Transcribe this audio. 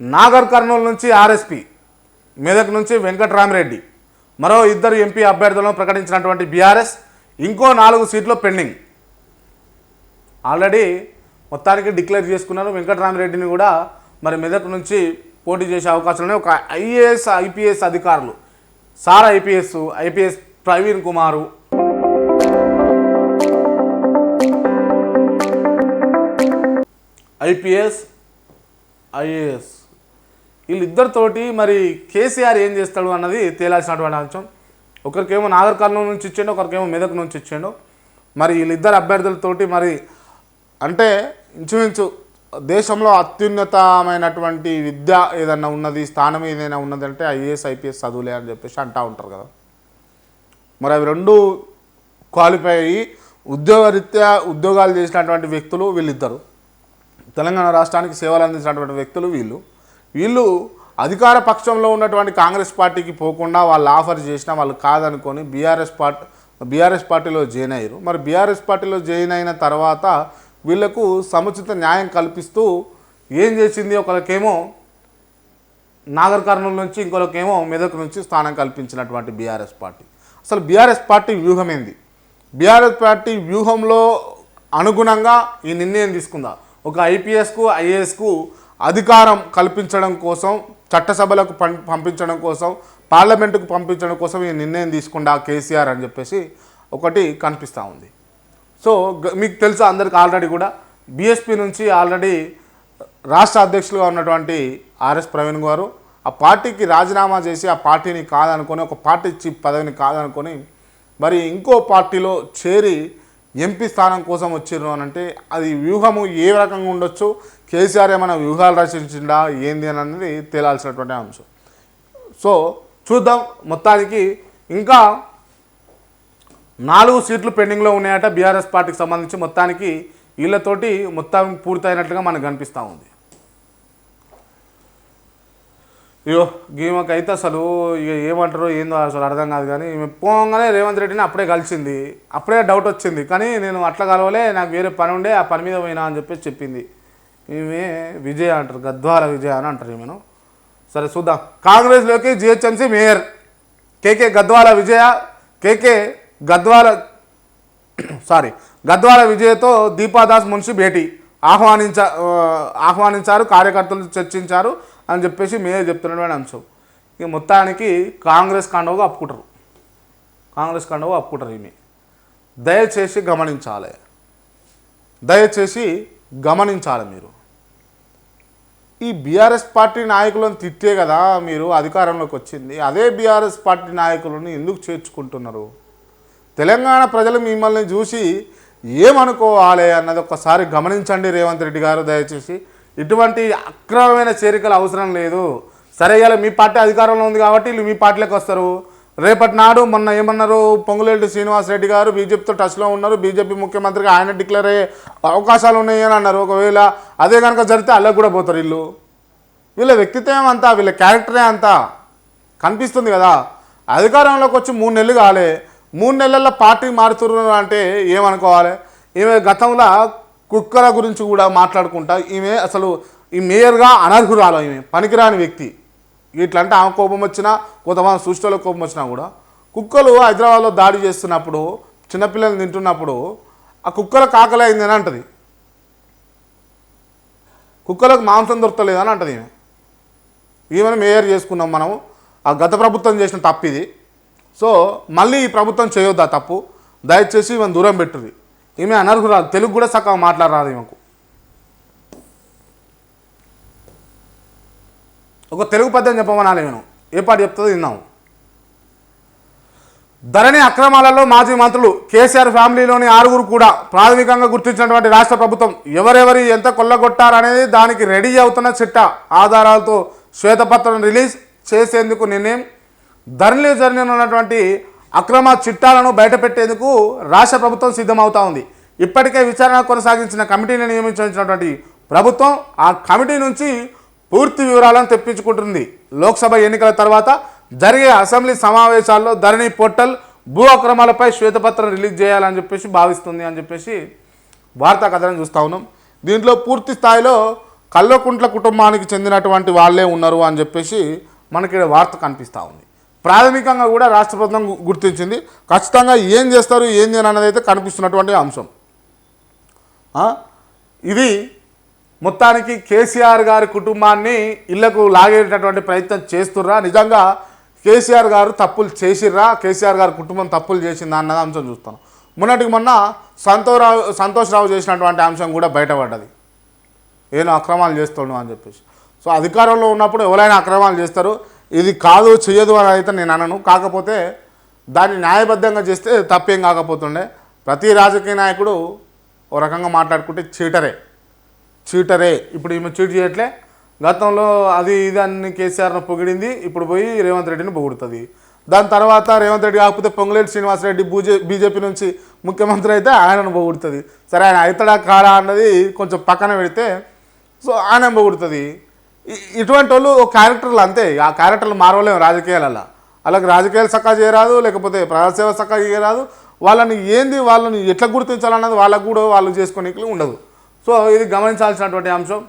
నాగర్ కర్నూలు నుంచి ఆర్ఎస్పి మెదక్ నుంచి వెంకట్రామిరెడ్డి మరో ఇద్దరు ఎంపీ అభ్యర్థులను ప్రకటించినటువంటి బీఆర్ఎస్ ఇంకో నాలుగు సీట్లు పెండింగ్. ఆల్రెడీ మొత్తానికి డిక్లేర్ చేసుకున్నారు వెంకటరామరెడ్డిని కూడా మరి మెదక్ నుంచి పోటీ చేసే అవకాశాలు ఉన్నాయి. ఒక ఐఏఎస్ ఐపీఎస్ అధికారులు sir IPS IPS Praveen Kumar. IPS IAS. వీళ్ళిద్దరితోటి మరి కేసీఆర్ ఏం చేస్తాడు అన్నది తేలాల్సినటువంటి అంశం. ఒకరికేమో నాగర్ కర్నూలు నుంచి ఇచ్చిండు ఒకరికేమో మెదక్ నుంచి ఇచ్చిండు. మరి వీళ్ళిద్దరు అభ్యర్థులతోటి మరి అంటే ఇంచుమించు దేశంలో అత్యున్నతమైనటువంటి విద్య ఏదన్నా ఉన్నది స్థానం ఏదైనా ఉన్నదంటే ఐఏఎస్ ఐపీఎస్ చదువులే అని చెప్పేసి అంటూ ఉంటారు కదా. మరి అవి రెండు క్వాలిఫై అయ్యి ఉద్యోగరీత్యా ఉద్యోగాలు చేసినటువంటి వ్యక్తులు వీళ్ళిద్దరు. తెలంగాణ రాష్ట్రానికి సేవలు అందించినటువంటి వ్యక్తులు వీళ్ళు. వీళ్ళు అధికార పక్షంలో ఉన్నటువంటి కాంగ్రెస్ పార్టీకి పోకుండా వాళ్ళు ఆఫర్ చేసినా వాళ్ళు కాదనుకొని బీఆర్ఎస్ పార్టీ బీఆర్ఎస్ పార్టీలో జాయిన్ అయ్యారు. మరి బీఆర్ఎస్ పార్టీలో జాయిన్ అయిన తర్వాత వీళ్ళకు సముచిత న్యాయం కల్పిస్తూ ఏం చేసింది? ఒకరికేమో నాగర్ కర్నూలు నుంచి ఇంకొకరికేమో మెదక్ నుంచి స్థానం కల్పించినటువంటి బీఆర్ఎస్ పార్టీ. అసలు బీఆర్ఎస్ పార్టీ వ్యూహం ఏంది? బీఆర్ఎస్ పార్టీ వ్యూహంలో అనుగుణంగా ఈ నిర్ణయం తీసుకుందా? ఒక ఐపీఎస్కు ఐఏఎస్కు అధికారం కల్పించడం కోసం చట్టసభలకు పం- పంపించడం కోసం పార్లమెంటుకు పంపించడం కోసం ఈ నిర్ణయం తీసుకుండా కేసీఆర్ అని చెప్పేసి ఒకటి కనిపిస్తూ ఉంది. సో మీకు తెలుసు అందరికి ఆల్రెడీ కూడా బీఎస్పీ నుంచి ఆల్రెడీ రాష్ట్ర అధ్యక్షులుగా ఉన్నటువంటి ఆర్ఎస్ ప్రవీణ్ గారు ఆ పార్టీకి రాజీనామా చేసి ఆ పార్టీని కాదనుకొని ఒక పార్టీ చీఫ్ పదవిని కాదనుకొని మరి ఇంకో పార్టీలో చేరి ఎంపీ స్థానం కోసం వచ్చిర్రు అని అంటే అది వ్యూహము ఏ రకంగా ఉండొచ్చు కేసీఆర్ ఏమైనా వ్యూహాలు రచించిండా ఏంది అని అనేది తేలాల్సినటువంటి అంశం. సో చూద్దాం మొత్తానికి. ఇంకా నాలుగు సీట్లు పెండింగ్లో ఉన్నాయట బీఆర్ఎస్ పార్టీకి సంబంధించి మొత్తానికి. వీళ్ళతోటి మొత్తం పూర్తయినట్లుగా మనకు కనిపిస్తూ ఉంది. అయ్యో గీమకైతే అసలు ఇక ఏమంటారో ఏందో అసలు అర్థం కాదు కానీ ఈమె పోగానే రేవంత్ రెడ్డిని అప్పుడే కలిసింది. అప్పుడే డౌట్ వచ్చింది. కానీ నేను అట్లా కలవలే నాకు వేరే పని ఉండే ఆ పని మీద పోయినా అని చెప్పేసి చెప్పింది. ఈమె విజయ అంటారు గద్వాల విజయ అని అంటారు ఈమెను. సరే చూద్దాం. కాంగ్రెస్లోకి GHMC mayor KK Gadwal Vijaya KK Gadwal sorry Gadwal విజయతో Deepa Das Munshi భేటీ ఆహ్వానించ ఆహ్వానించారు కార్యకర్తలు చర్చించారు. అని చెప్పేసి మేయర్ చెప్తున్నటువంటి అంశం ఇక మొత్తానికి కాంగ్రెస్ కాండవగా అప్పుకుంటారు. కాంగ్రెస్ కండవ అప్పుకుంటారు ఈమె. దయచేసి గమనించాలి. దయచేసి గమనించాలి మీరు. ఈ బీఆర్ఎస్ పార్టీ నాయకులను తిట్టే కదా మీరు అధికారంలోకి వచ్చింది. అదే బీఆర్ఎస్ పార్టీ నాయకులను ఎందుకు చేర్చుకుంటున్నారు? తెలంగాణ ప్రజలు మిమ్మల్ని చూసి ఏమనుకోవాలి అన్నది ఒక్కసారి గమనించండి రేవంత్ రెడ్డి గారు. దయచేసి ఇటువంటి అక్రమమైన చేరికలు అవసరం లేదు. సరే ఇలా మీ పార్టీ అధికారంలో ఉంది కాబట్టి వీళ్ళు మీ పార్టీలోకి వస్తారు. రేపటి నాడు మొన్న ఏమన్నారు పొంగులేటి శ్రీనివాస్ రెడ్డి గారు? బీజేపీతో టచ్లో ఉన్నారు. బీజేపీ ముఖ్యమంత్రిగా ఆయన డిక్లేర్ అయ్యే అవకాశాలు ఉన్నాయి అని అన్నారు. ఒకవేళ అదే కనుక జరిగితే అల్లకి కూడా పోతారు వీళ్ళు వీళ్ళ వ్యక్తిత్వం అంతా వీళ్ళ క్యారెక్టరే అంతా కనిపిస్తుంది కదా. అధికారంలోకి వచ్చి మూడు నెలలు కాలే. మూడు నెలల్లో పార్టీ మారుతున్నారు అంటే ఏమనుకోవాలి? ఈమె గతంలో కుక్కల గురించి కూడా మాట్లాడుకుంటా. ఈమె అసలు ఈ మేయర్గా అనర్హురాలు ఈమె పనికిరాని వ్యక్తి. ఇట్లా అంటే ఆమె కోపం వచ్చినా కొంతమంది సృష్టిలో కోపం వచ్చినా కూడా కుక్కలు హైదరాబాద్లో దాడి చేస్తున్నప్పుడు చిన్నపిల్లలు తింటున్నప్పుడు ఆ కుక్కల ఆకలి అని అంటది. కుక్కలకు మాంసం దొరకలేదు అని అంటది ఈమె. ఈమెను మేయర్ చేసుకున్నాం మనం ఆ గత ప్రభుత్వం చేసిన తప్పు ఇది సో మళ్ళీ ఈ ప్రభుత్వం చేయొద్దు ఆ తప్పు? దయచేసి ఈమెను దూరం పెట్టుది ఈమె అనర్హురాలు. తెలుగు కూడా చక్కగా మాట్లాడరాదు ఈమెకు. ఒక తెలుగు పద్యం చెప్పమనాలి నేను. ఏ పాట చెప్తుందో విన్నాము ధరణి అక్రమాలలో మాజీ మంత్రులు కేసీఆర్ ఫ్యామిలీలోని ఆరుగురు కూడా ప్రాథమికంగా గుర్తించినటువంటి రాష్ట్ర ప్రభుత్వం ఎవరెవరి ఎంత కొల్లగొట్టారనేది దానికి రెడీ అవుతున్న చిట్ట ఆధారాలతో శ్వేతపత్రం రిలీజ్ చేసేందుకు నిర్ణయం ధరణిలో జరిగినటువంటి అక్రమ చిట్టాలను బయటపెట్టేందుకు రాష్ట్ర ప్రభుత్వం సిద్ధమవుతా ఉంది. ఇప్పటికే విచారణ కొనసాగించిన కమిటీని నియమించినటువంటి ప్రభుత్వం ఆ కమిటీ నుంచి పూర్తి వివరాలను తెప్పించుకుంటుంది. లోక్సభ ఎన్నికల తర్వాత జరిగే అసెంబ్లీ సమావేశాల్లో ధరణి పోర్టల్ భూ అక్రమాలపై శ్వేతపత్రం రిలీజ్ చేయాలని చెప్పేసి భావిస్తుంది అని చెప్పేసి వార్తా కథనం చూస్తూ ఉన్నాం. దీంట్లో పూర్తి స్థాయిలో కల్లోకుంట్ల కుటుంబానికి చెందినటువంటి వాళ్ళే ఉన్నారు అని చెప్పేసి మనకి వార్త కనిపిస్తూ ఉంది. ప్రాథమికంగా కూడా రాష్ట్ర ప్రభుత్వం గుర్తించింది. ఖచ్చితంగా ఏం చేస్తారు ఏం అని అయితే కనిపిస్తున్నటువంటి అంశం. ఇది మొత్తానికి కేసీఆర్ గారి కుటుంబాన్ని ఇళ్ళకు లాగేటటువంటి ప్రయత్నం చేస్తుర్రా? నిజంగా కేసీఆర్ గారు తప్పులు చేసిర్రా? కేసీఆర్ గారి కుటుంబం తప్పులు చేసిందా అన్నది అంశం చూస్తాం. మొన్నటికి మొన్న సంతోరావు సంతోష్ రావు చేసినటువంటి అంశం కూడా బయటపడ్డది. ఏను అక్రమాలు చేస్తాడు అని చెప్పేసి. సో అధికారంలో ఉన్నప్పుడు ఎవరైనా అక్రమాలు చేస్తారు. ఇది కాదు చేయదు అని అయితే నేను అనను. కాకపోతే దాన్ని న్యాయబద్ధంగా చేస్తే తప్పేం కాకపోతుండే. ప్రతి రాజకీయ నాయకుడు ఓ రకంగా మాట్లాడుకుంటే చీటరే. చీటరే. ఇప్పుడు ఈమె చీట్ చేయట్లే. గతంలో అది ఇది అన్ని కేసీఆర్ను పొగిడింది. ఇప్పుడు పోయి రేవంత్ రెడ్డిని పొగుడుతుంది. దాని తర్వాత రేవంత్ రెడ్డి కాకపోతే పొంగులేటి శ్రీనివాసరెడ్డి బూజే బీజేపీ నుంచి ముఖ్యమంత్రి అయితే ఆయనను పొగుడుతుంది. సరే ఆయన అవుతాడా కాడా అన్నది కొంచెం పక్కన పెడితే సో ఆయన పొగుడుతుంది. ఇటువంటి వాళ్ళు ఒక క్యారెక్టర్లు అంతే. ఆ క్యారెక్టర్లు మారవలేము రాజకీయాలలో. అలాగే రాజకీయాలు చక్కగా చేయరాదు లేకపోతే ప్రజాసేవ చక్కగా చేయరాదు. వాళ్ళని ఏంది వాళ్ళని ఎట్లా గుర్తించాలన్నది వాళ్ళకు కూడా వాళ్ళు చేసుకునే ఉండదు. సో ఇది గమనించాల్సినటువంటి అంశం.